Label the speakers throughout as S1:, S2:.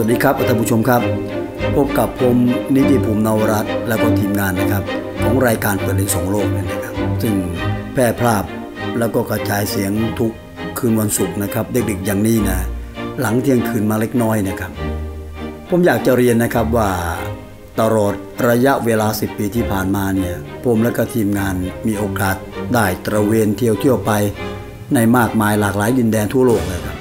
S1: วัสดีครับท่านผู้ชมครับ พบกับผมนิติภูมินวรัตน์และก็ทีมงานนะครับ ของรายการเปิดเลนสองโลกนี่นะครับ ซึ่งแพร่ภาพแล้วก็กระจายเสียงทุกคืนวันศุกร์นะครับ เด็กๆอย่างนี้นะหลังเที่ยงคืนมาเล็กน้อยนะครับ ผมอยากจะเรียนนะครับว่าตลอดระยะเวลา 10 ปีที่ผ่านมาเนี่ยผมและก็ทีมงานมีโอกาสได้ตระเวนเที่ยวเที่ยวไป ในมากมายหลากหลายดินแดนทั่วโลกเลยครับ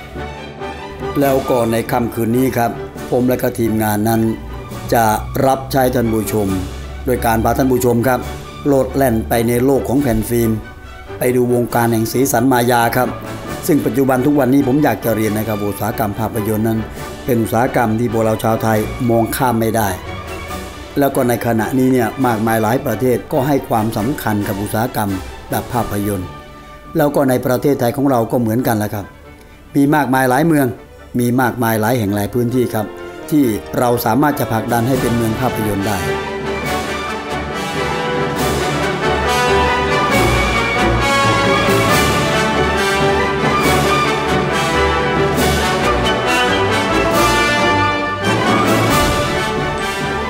S1: แล้วก็ในค่ำคืนนี้ครับ ผมและก็ทีมงานนั้น จะรับใช้ท่านผู้ชม โดยการพาท่านผู้ชมครับโลดแล่นไปในโลกของแผ่นฟิล์ม ไปดูวงการแห่งสีสันมายาครับ ซึ่งปัจจุบันทุกวันนี้ผมอยากจะเรียนนะครับอุตสาหกรรมภาพยนตร์นั้น เป็นอุตสาหกรรมที่พวกเราชาวไทยมองข้ามไม่ได้ แล้วก็ในขณะนี้เนี่ยมากมายหลายประเทศก็ให้ความสำคัญกับอุตสาหกรรมแบบภาพยนตร์ แล้วก็ในประเทศไทยของเราก็เหมือนกันแหละครับ มีมากมายหลายเมือง มีมากมายหลายแห่งหลายพื้นที่ครับ ที่เราสามารถจะผลักดันให้เป็นเมืองภาพยนตร์ได้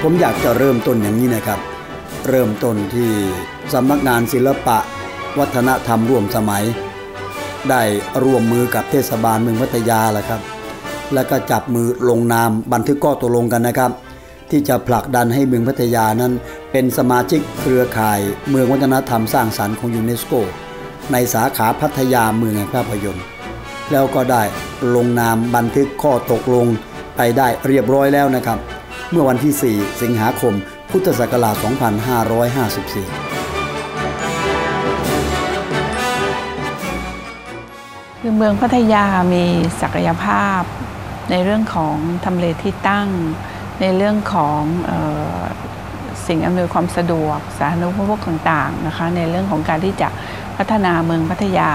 S1: ผมอยากจะเริ่มต้นอย่างนี้นะครับ เริ่มต้นที่สำนักงานศิลปะ วัฒนธรรมร่วมสมัย ได้ร่วมมือกับเทศบาลเมืองพัทยาแหละครับ แล้วก็จับมือลงนามบันทึกข้อตกลงกันนะครับ ที่จะผลักดันให้เมืองพัทยานั้น เป็นสมาชิกเครือข่าย เมืองวัฒนธรรมสร้างสรรค์ของยูเนสโก ในสาขาพัทยาเมืองแห่งภาพยนตร์ แล้วก็ได้ลงนามบันทึกข้อตกลงไปได้เรียบร้อยแล้วนะครับ เมื่อวันที่ 4 สิงหาคม พุทธศักราช 2554
S2: คือเมืองพัทยามีศักยภาพ ในเรื่องของทำเลที่ตั้ง ในเรื่องของออสิ่งอำนวยความสะดวก สาธารณูปโภคต่างๆนะคะในเรื่องของการที่จะพัฒนาเมืองพัทยา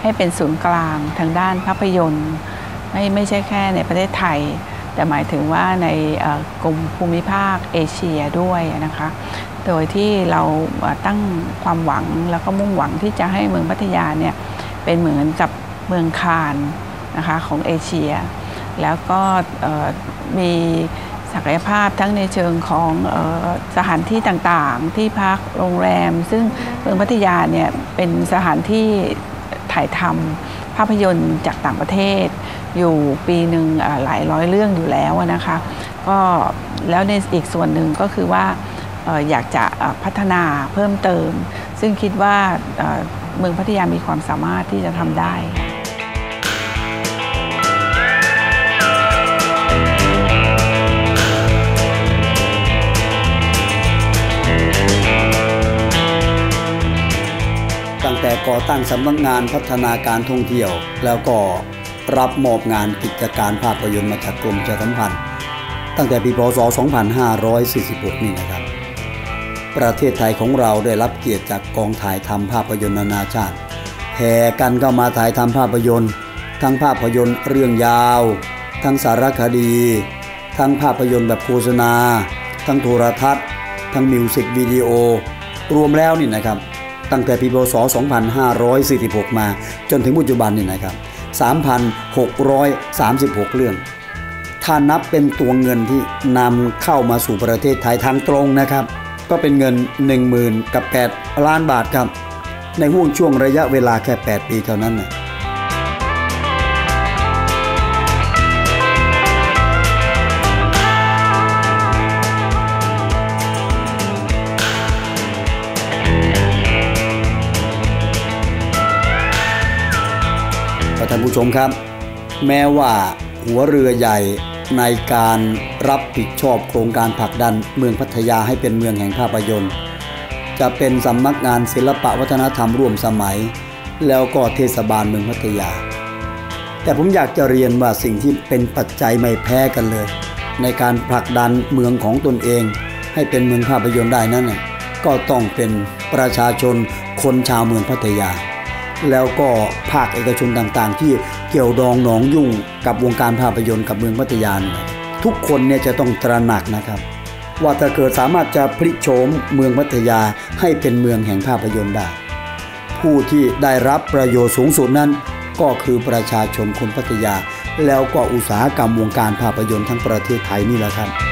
S2: ให้เป็นศูนย์กลางทางด้านภาพยนตร์ ไม่ไม่ใช่แค่ในประเทศไทย แต่หมายถึงว่าในกลุ่มภูมิภาคเอเชียด้วยนะคะโดยที่เราตั้งความหวังแล้วก็มุ่งหวังที่จะให้เมืองพัทยาเนี่ยเป็นเหมือนกับเมืองคานนะคะของเอเชีย แล้วก็มีศักยภาพทั้งในเชิงของสถานที่ต่างๆ ที่พักโรงแรม ซึ่งเมืองพัทยาเนี่ยเป็นสถานที่ถ่ายทำภาพยนตร์จากต่างประเทศ อยู่ปีหนึ่งหลายร้อยเรื่องอยู่แล้วนะคะก็แล้วในอีกส่วนหนึ่งก็คือว่าอยากจะพัฒนาเพิ่มเติม ซึ่งคิดว่าเมืองพัทยามีความสามารถที่จะทำได้
S1: ก่อตั้งสำนักงานพัฒนาการท่องเที่ยว แล้วก็รับมอบงานกิจการภาพยนตร์มาจากกรมประชาสัมพันธ์ ตั้งแต่ปีพศ 2546 นี่นะครับ ประเทศไทยของเราได้รับเกียรติจากกองถ่ายทำภาพยนตร์นานาชาติแห่กันเข้ามาถ่ายทำภาพยนตร์ ทั้งภาพยนตร์เรื่องยาว ทั้งสารคดี ทั้งภาพยนตร์แบบโฆษณา ทั้งโทรทัศน์ ทั้งมิวสิกวิดีโอ รวมแล้วนี่นะครับ ตั้งแต่ปีพศ 2546 มาจนถึงปัจจุบันนี่นะครับ 3,636 เรื่อง ถ้านับเป็นตัวเงินที่นำเข้ามาสู่ประเทศไทยทางตรงนะครับ ก็เป็นเงิน 10,000 กับ 8 ล้านบาทครับ ในห่วงช่วงระยะเวลาแค่ 8 ปีเท่านั้นนะ ผู้ชมครับ แม้ว่าหัวเรือใหญ่ในการรับผิดชอบโครงการผลักดันเมืองพัทยาให้เป็นเมืองแห่งภาพยนตร์ จะเป็นสำนักงานศิลปะวัฒนธรรมร่วมสมัย แล้วก็เทศบาลเมืองพัทยา แต่ผมอยากจะเรียนว่าสิ่งที่เป็นปัจจัยไม่แพ้กันเลย ในการผลักดันเมืองของตนเอง ให้เป็นเมืองภาพยนตร์ได้นั้นก็ต้องเป็นประชาชนคนชาวเมืองพัทยา แล้วก็ภาคเอกชนต่างๆ ที่เกี่ยวดองหนองยุ่งกับวงการภาพยนตร์กับเมืองพัทยาทุกคนเนี่ยจะต้องตระหนักนะครับ ว่าถ้าเกิดสามารถจะพลิกโฉมเมืองพัทยาให้เป็นเมืองแห่งภาพยนตร์ได้ ผู้ที่ได้รับประโยชน์สูงสุดนั้น ก็คือประชาชนคนพัทยา แล้วก็อุตสาหกรรมวงการภาพยนตร์ทั้งประเทศไทยนี่แหละครับ